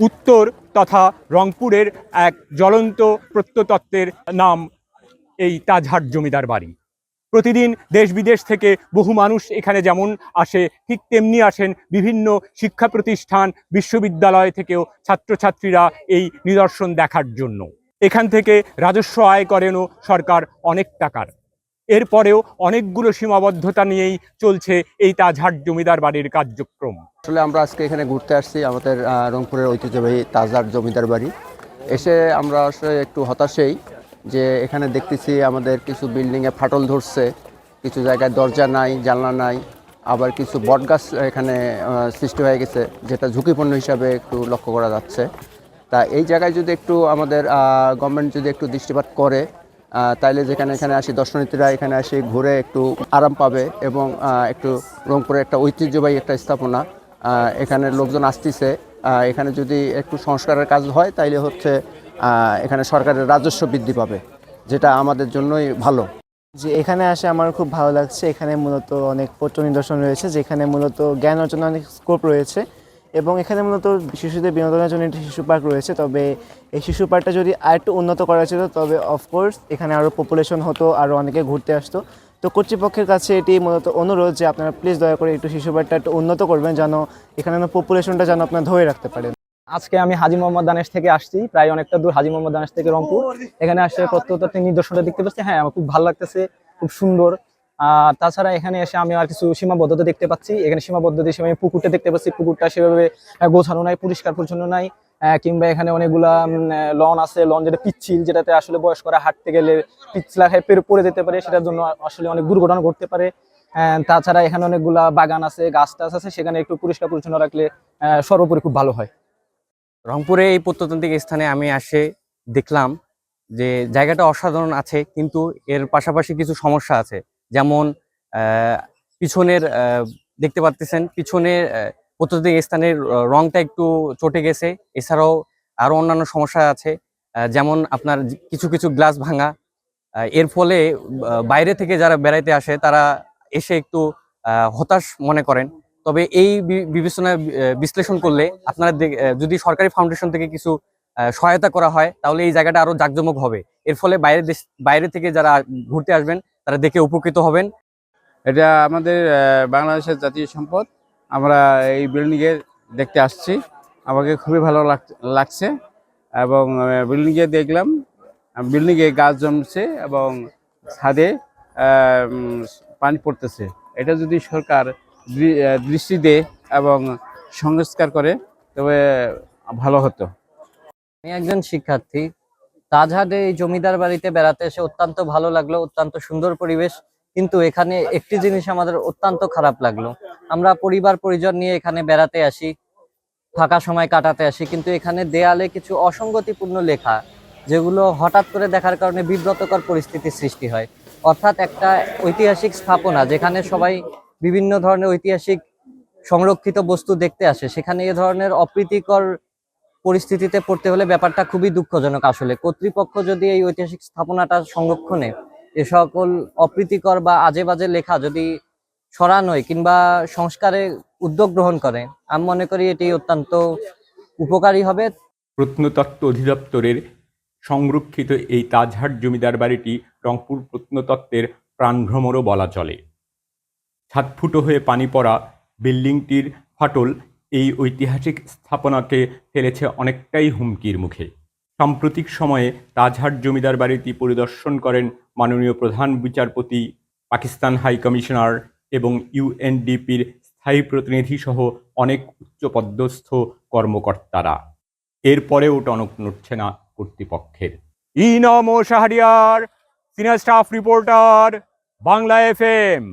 উত্তর তথা রংপুরের এক জ্বলন্ত প্রত্যতত্ত্বের নাম এই তাজহাট জমিদার বাড়ি। প্রতিদিন দেশ বিদেশ থেকে বহু মানুষ এখানে যেমন আসে, ঠিক তেমনি আসেন বিভিন্ন শিক্ষা প্রতিষ্ঠান, বিশ্ববিদ্যালয় থেকেও ছাত্রছাত্রীরা এই নিদর্শন দেখার জন্য। এখান থেকে রাজস্ব আয় করেনও সরকার অনেক টাকার। এরপরেও অনেকগুলো সীমাবদ্ধতা নিয়েই চলছে এই তাজহাট জমিদার বাড়ির কার্যক্রম। আসলে আমরা আজকে এখানে ঘুরতে আসছি আমাদের রংপুরের ঐতিহ্যবাহী তাজহাট জমিদার বাড়ি। এসে আমরা আসলে একটু হতাশেই যে এখানে দেখতেছি আমাদের কিছু বিল্ডিংয়ে ফাটল ধরছে, কিছু জায়গায় দরজা নাই, জানলা নাই, আবার কিছু বটগাছ এখানে সৃষ্টি হয়ে গেছে, যেটা ঝুঁকিপূর্ণ হিসাবে একটু লক্ষ্য করা যাচ্ছে। তা এই জায়গায় যদি একটু আমাদের গভর্নমেন্ট যদি একটু দৃষ্টিপাত করে তাইলে যেখানে এখানে আসি, দর্শনার্থীরা এখানে আসি, ঘুরে একটু আরাম পাবে এবং একটু রংপুরের একটা ঐতিহ্যবাহী একটা স্থাপনা। এখানে লোকজন আসতেছে। এখানে যদি একটু সংস্কারের কাজ হয়, তাইলে হচ্ছে এখানে সরকারের রাজস্ব বৃদ্ধি পাবে, যেটা আমাদের জন্যই ভালো। যে এখানে আসে আমার খুব ভালো লাগছে। এখানে মূলত অনেক পত্র নিদর্শন রয়েছে, যেখানে মূলত জ্ঞান অর্জনের অনেক স্কোপ রয়েছে। এবং এখানে মূলত শিশুদের বিনোদনের জন্য একটি শিশু পার্ক রয়েছে, তবে এই শিশু পার্কটা যদি আরেকটু উন্নত করা যেত তবে অফকোর্স এখানে আরও পপুলেশন হতো আরও অনেকে ঘুরতে আসতো। তো কর্তৃপক্ষের কাছে এটি মূলত অনুরোধ যে আপনারা প্লিজ দয়া করে একটু শিশু পার্কটা একটু উন্নত করবেন, যেন এখানে পপুলেশনটা যেন আপনারা ধরে রাখতে পারেন। আজকে আমি হাজি মোহাম্মদ দানেশ থেকে আসছি, প্রায় অনেকটা দূর হাজি মোহাম্মদ দানেশ থেকে রংপুর। এখানে আসে প্রত্যেকটা নিদর্শনটা দেখতে পাচ্ছি। হ্যাঁ আমার খুব ভালো লাগতেছে, খুব সুন্দর। আর তাছাড়া এখানে এসে আমি আর কিছু সীমাবদ্ধতা দেখতে পাচ্ছি। এখানে সীমাবদ্ধতা হিসেবে আমি পুকুরটা দেখতে পাচ্ছি। পুকুরটা সেভাবে গোছানো নাই, পরিষ্কার পরিচ্ছন্ন নাই। কিংবা এখানে অনেকগুলা লন আছে। লন যেটা পিচ্ছিল, যেটাতে আসলে বয়স্করা হাঁটতে গেলে পিছলা খায় পড়ে যেতে পারে। সেটার জন্য আসলে অনেক দুর্ঘটনা ঘটতে পারে। তাছাড়া এখানে অনেকগুলা বাগান আছে, গাছ টাছ আছে। সেখানে একটু পরিষ্কার পরিচ্ছন্ন রাখলে সর্বোপরি খুব ভালো হয়। রংপুরে এই প্রত্নতান্ত্রিক স্থানে আমি আসে দেখলাম যে জায়গাটা অসাধারণ আছে, কিন্তু এর পাশাপাশি কিছু সমস্যা আছে। যেমন পিছনের দেখতে পাচ্ছেন পিছনের আহ, প্রত্নতান্ত্রিক স্থানের রংটা একটু চটে গেছে। এছাড়াও আরও অন্যান্য সমস্যা আছে যেমন আপনার কিছু কিছু গ্লাস ভাঙা। এর ফলে বাইরে থেকে যারা বেড়াইতে আসে তারা এসে একটু হতাশ মনে করেন। তবে এই বিবেচনা বিশ্লেষণ করলে আপনারা যদি সরকারি ফাউন্ডেশন থেকে কিছু সহায়তা করা হয় তাহলে এই জায়গাটা আরও জাঁকজমক হবে। এর ফলে বাইরে দেশ বাইরে থেকে যারা ঘুরতে আসবেন তারা দেখে উপকৃত হবেন। এটা আমাদের বাংলাদেশের জাতীয় সম্পদ। আমরা এই বিল্ডিংয়ে দেখতে আসছি। আমাকে খুবই ভালো লাগ- লাগছে। এবং বিল্ডিংয়ে দেখলাম বিল্ডিংয়ে গাছ জমছে এবং ছাদে পানি পড়তেছে। এটা যদি সরকার দৃষ্টি দেয় এবং সংস্কার করে তবে ভালো হতো। আমি একজন শিক্ষার্থী তাজহাটে এই জমিদার বাড়িতে বেড়াতে এসে অত্যন্ত ভালো লাগল, অত্যন্ত সুন্দর পরিবেশ। কিন্তু এখানে একটি জিনিস আমাদের অত্যন্ত খারাপ লাগল। আমরা পরিবার পরিজন নিয়ে এখানে বেড়াতে আসি, ফাঁকা সময় কাটাতে আসি, কিন্তু এখানে দেয়ালে কিছু অসঙ্গতিপূর্ণ লেখা, যেগুলো হঠাৎ করে দেখার কারণে বিব্রতকর পরিস্থিতির সৃষ্টি হয়। অর্থাৎ একটা ঐতিহাসিক স্থাপনা, যেখানে সবাই বিভিন্ন ধরনের ঐতিহাসিক সংরক্ষিত বস্তু দেখতে আসে। সেখানে এ ধরনের অপ্রীতিকর পরিস্থিতিতে পড়তে হলে ব্যাপারটা খুবই দুঃখজনক আসলে। কর্তৃপক্ষ যদি এই ঐতিহাসিক স্থাপনাটা সংরক্ষণে এ সকল অপ্রীতিকর বা আজে বাজে লেখা যদি সরানোয় কিংবা সংস্কারে উদ্যোগ গ্রহণ করে, আমি মনে করি এটি অত্যন্ত উপকারী হবে। প্রত্নতত্ত্ব অধিদপ্তরের সংরক্ষিত এই তাজহাট জমিদার বাড়িটি রংপুর প্রত্নতত্ত্বের প্রাণভ্রমরও বলা চলে। ছাদফুটো হয়ে পানি পড়া বিল্ডিংটির ফাটল এই ঐতিহাসিক স্থাপনাকে ফেলেছে অনেকটাই হুমকির মুখে। সাম্প্রতিক সময়ে তাজহাট জমিদার বাড়িটি পরিদর্শন করেন মাননীয় প্রধান বিচারপতি, পাকিস্তান হাই কমিশনার এবং ইউএনডিপির স্থায়ী প্রতিনিধি সহ অনেক উচ্চপদস্থ কর্মকর্তারা। এরপরেও টনক নড়ছে না কর্তৃপক্ষের। ইনম ও Shahriar senior staff reporter, Bangla FM